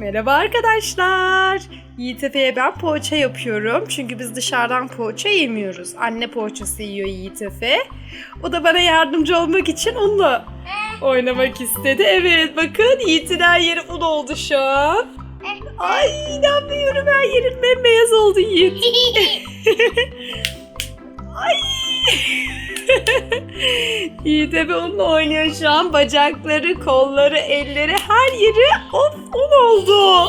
Merhaba arkadaşlar. Yiğit Efe'ye ben poğaça yapıyorum. Çünkü biz dışarıdan poğaça yemiyoruz. Anne poğaçası yiyor Yiğit Efe. O da bana yardımcı olmak için onunla oynamak istedi. Evet bakın Yiğit'in her yeri un oldu şu an. Ay inanmıyorum her yerin bembeyaz oldu Yiğit. Ay. Yiğit Efe onunla oynuyor şu an. Bacakları, kolları, elleri her yeri of un oldu.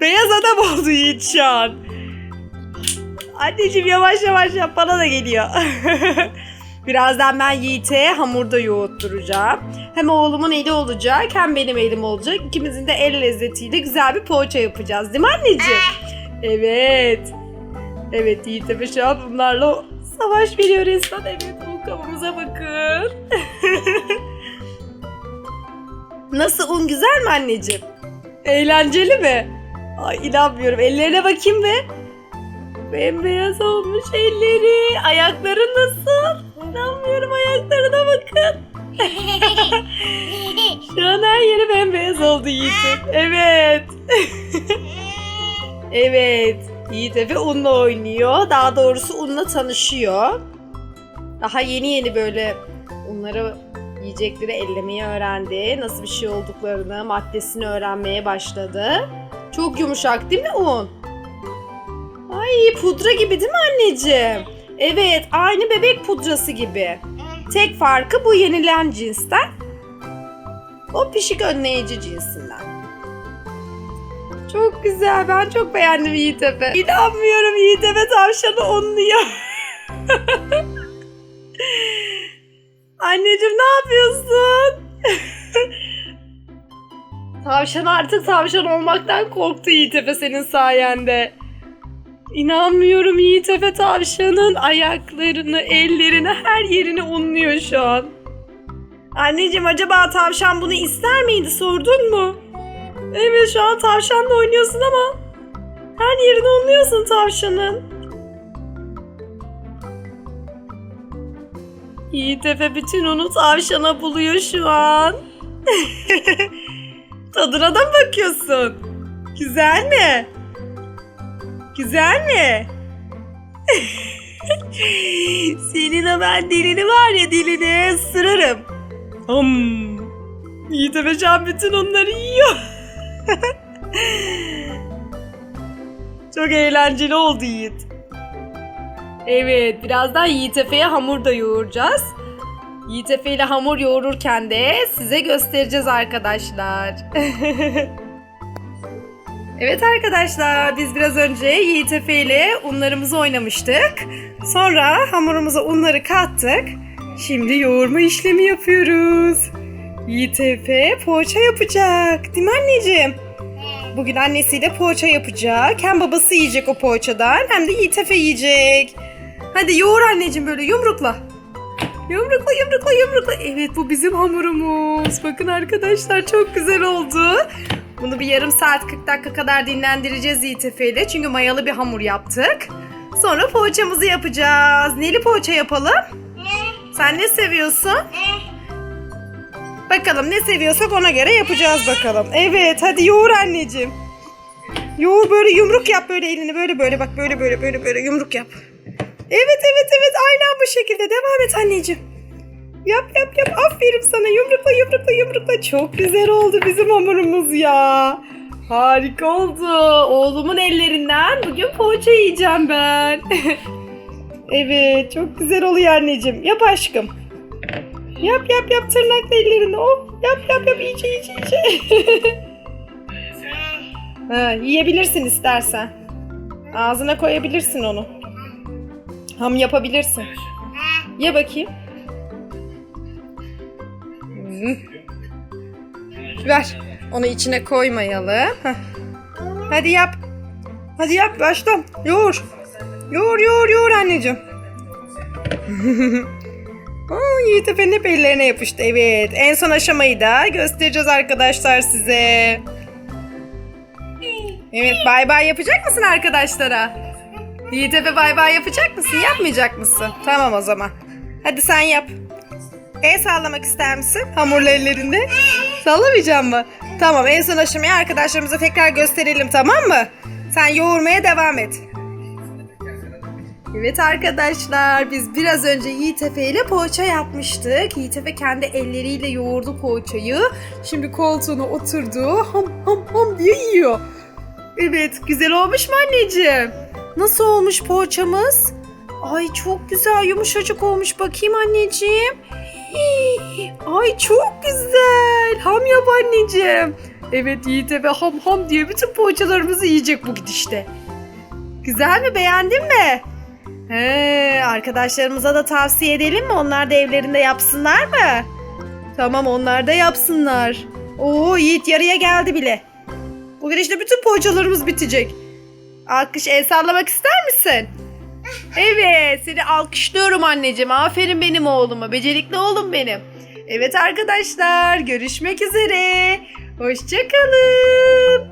Beyaz adam oldu Yiğit şu an. Anneciğim yavaş yavaş yap bana da geliyor. Birazdan ben Yiğit'e hamurda yoğurtturacağım. Hem oğlumun eli olacak hem benim elim olacak. İkimizin de el lezzetiyle güzel bir poğaça yapacağız değil mi anneciğim? Evet. Evet Yiğit Efe şu an bunlarla savaş veriyor resmen. Evet un kabımıza bakın. Nasıl un güzel mi anneciğim? Eğlenceli mi? Ay inanmıyorum. Ellerine bakayım be. Bembeyaz olmuş elleri. Ayakları nasıl? İnanmıyorum ayaklarına bakın. Şu an her yeri bembeyaz oldu Yiğit'in. Evet. Evet. Yiğit Efe unla oynuyor. Daha doğrusu unla tanışıyor. Daha yeni yeni böyle unları yiyecekleri ellemeyi öğrendi. Nasıl bir şey olduklarını, maddesini öğrenmeye başladı. Çok yumuşak değil mi un? Ay pudra gibi değil mi anneciğim? Evet aynı bebek pudrası gibi. Tek farkı bu yenilen cinsten. O pişik önleyici cinsinden. Çok güzel. Ben çok beğendim Yiğit Efe. İnanmıyorum Yiğit Efe tavşanı onluyor. Anneciğim ne yapıyorsun? tavşan artık tavşan olmaktan korktu Yiğit Efe senin sayende. İnanmıyorum Yiğit Efe tavşanın ayaklarını, ellerini, her yerini unluyor şu an. Anneciğim acaba tavşan bunu ister miydi sordun mu? Evet şu an tavşanla oynuyorsun ama her yerini unluyorsun tavşanın. Yiğit Efe bütün unu tavşana buluyor şu an. Tadına da mı bakıyorsun? Güzel mi? Güzel mi? Senin ben dilini var ya dilini ısırırım. Hım. Yiğit Efe şu an bütün onları yiyor. Çok eğlenceli oldu Yiğit. Evet, birazdan Yiğit Efe'ye hamur da yoğuracağız. Yiğit Efe ile hamur yoğururken de size göstereceğiz arkadaşlar. evet arkadaşlar, biz biraz önce Yiğit Efe ile unlarımızı oynamıştık. Sonra hamurumuza unları kattık. Şimdi yoğurma işlemi yapıyoruz. Yiğit Efe poğaça yapacak. Değil mi anneciğim? Bugün annesiyle poğaça yapacak. Hem babası yiyecek o poğaçadan hem de Yiğit Efe yiyecek. Hadi yoğur anneciğim böyle yumrukla. Yumrukla yumrukla yumrukla. Evet bu bizim hamurumuz. Bakın arkadaşlar çok güzel oldu. Bunu bir yarım saat 40 dakika kadar dinlendireceğiz Yiğit Efe ile. Çünkü mayalı bir hamur yaptık. Sonra poğaçamızı yapacağız. Neli poğaça yapalım? Sen ne seviyorsun? Bakalım ne seviyorsak ona göre yapacağız bakalım. Evet hadi yoğur anneciğim. Yoğur böyle yumruk yap böyle elini böyle böyle bak böyle böyle böyle böyle yumruk yap. Evet evet evet aynen bu şekilde devam et anneciğim. Yap yap yap aferin sana yumrukla yumrukla yumrukla çok güzel oldu bizim hamurumuz ya. Harika oldu. Oğlumun ellerinden bugün poğaça yiyeceğim ben. evet çok güzel oluyor anneciğim. Yap aşkım. Yap yap yap tırnakla ellerini. Oh, yap yap yap iyice iyice iyice. ha, yiyebilirsin istersen. Ağzına koyabilirsin onu. Ham yapabilirsin. Ye bakayım. Hmm. Ver. Onu içine koymayalım. Heh. Hadi yap. Hadi yap başla. Yoğur. Yoğur yoğur yoğur anneciğim. Yiğit Efe'nin hep ellerine yapıştı. Evet. En son aşamayı da göstereceğiz arkadaşlar size. Evet bay bay yapacak mısın arkadaşlara? Yiğit Efe bay bay yapacak mısın? Yapmayacak mısın? Tamam o zaman. Hadi sen yap. El sallamak ister misin? Hamurlu ellerinde. Sallamayacağım mı? Tamam en son aşamayı arkadaşlarımıza tekrar gösterelim tamam mı? Sen yoğurmaya devam et. Evet arkadaşlar biz biraz önce Yiğit Efe ile poğaça yapmıştık. Yiğit Efe kendi elleriyle yoğurdu poğaçayı. Şimdi koltuğuna oturdu ham ham ham diye yiyor. Evet güzel olmuş mu anneciğim? Nasıl olmuş poğaçamız? Ay çok güzel yumuşacık olmuş bakayım anneciğim. Ay çok güzel. Ham yap anneciğim. Evet Yiğit Efe ham ham diye bütün poğaçalarımızı yiyecek bu gidişte. Güzel mi beğendin mi? He, arkadaşlarımıza da tavsiye edelim mi? Onlar da evlerinde yapsınlar mı? Tamam onlar da yapsınlar. Oo Yiğit yarıya geldi bile. Bugün işte bütün poğaçalarımız bitecek. Alkış el sallamak ister misin? Evet seni alkışlıyorum anneciğim. Aferin benim oğluma. Becerikli oğlum benim. Evet arkadaşlar görüşmek üzere. Hoşçakalın.